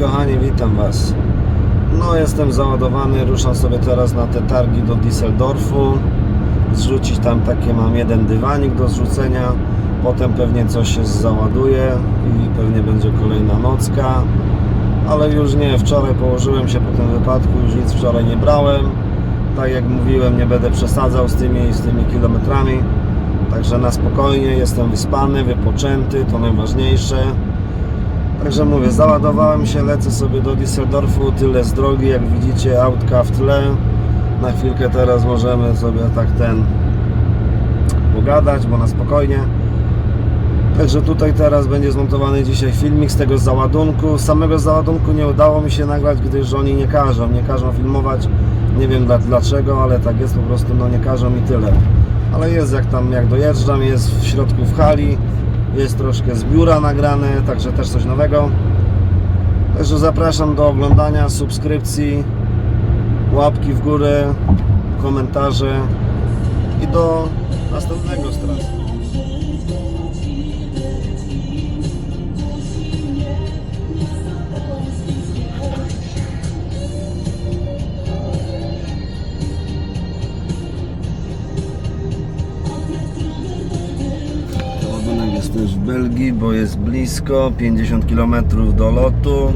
kochani, witam Was. No, jestem załadowany, ruszam sobie teraz na te targi do Düsseldorfu. Zrzucić tam takie mam jeden dywanik do zrzucenia. Potem pewnie coś się załaduje i pewnie będzie kolejna nocka. Ale już nie, wczoraj położyłem się po tym wypadku, już nic wczoraj nie brałem. Tak jak mówiłem, nie będę przesadzał z tymi, z tymi kilometrami. Także na spokojnie, jestem wyspany, wypoczęty, to najważniejsze. Także mówię, załadowałem się, lecę sobie do Düsseldorfu, tyle z drogi, jak widzicie, autka w tle. Na chwilkę teraz możemy sobie tak ten pogadać, bo na spokojnie. Także tutaj teraz będzie zmontowany dzisiaj filmik z tego załadunku. Samego załadunku nie udało mi się nagrać, gdyż oni nie każą, nie każą filmować. Nie wiem dla, dlaczego, ale tak jest po prostu, no nie każą mi tyle. Ale jest jak tam, jak dojeżdżam, jest w środku w hali, jest troszkę z biura nagrane, także też coś nowego. Także zapraszam do oglądania, subskrypcji, łapki w górę, komentarze i do następnego strachu. Też w Belgii, bo jest blisko, 50 km do lotu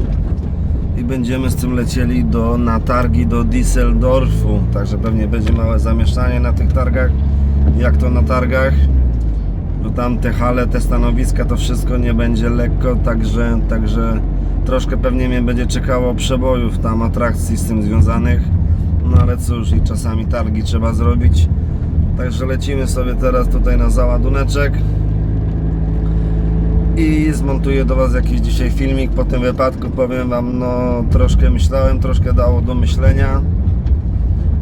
i będziemy z tym lecieli do, na targi do Düsseldorfu, także pewnie będzie małe zamieszanie na tych targach, jak to na targach, bo tam te hale, te stanowiska, to wszystko nie będzie lekko, także, także troszkę pewnie mnie będzie czekało przebojów tam atrakcji z tym związanych, no ale cóż, i czasami targi trzeba zrobić, także lecimy sobie teraz tutaj na załaduneczek i zmontuję do Was jakiś dzisiaj filmik po tym wypadku. Powiem Wam, no troszkę myślałem, troszkę dało do myślenia,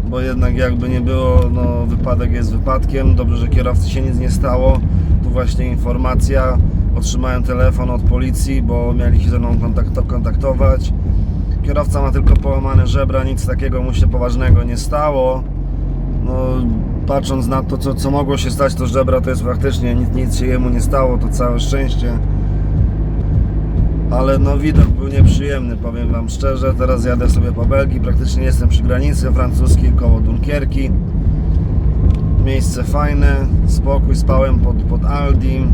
bo jednak jakby nie było, no wypadek jest wypadkiem. Dobrze, że kierowcy się nic nie stało. Tu właśnie informacja. Otrzymałem telefon od policji, bo mieli się ze mną kontakt- kontaktować. Kierowca ma tylko połamane żebra, nic takiego mu się poważnego nie stało. No, patrząc na to, co, co mogło się stać, to żebra to jest faktycznie nic, nic się jemu nie stało, to całe szczęście. Ale no widok był nieprzyjemny, powiem Wam szczerze. Teraz jadę sobie po Belgii, praktycznie jestem przy granicy francuskiej, koło Dunkierki. Miejsce fajne, spokój, spałem pod, pod Aldim.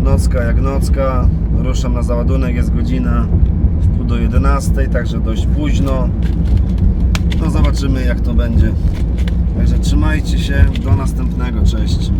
Nocka jak nocka, ruszam na załadunek, jest godzina w pół do 11, także dość późno. No zobaczymy jak to będzie. Także trzymajcie się, do następnego, cześć.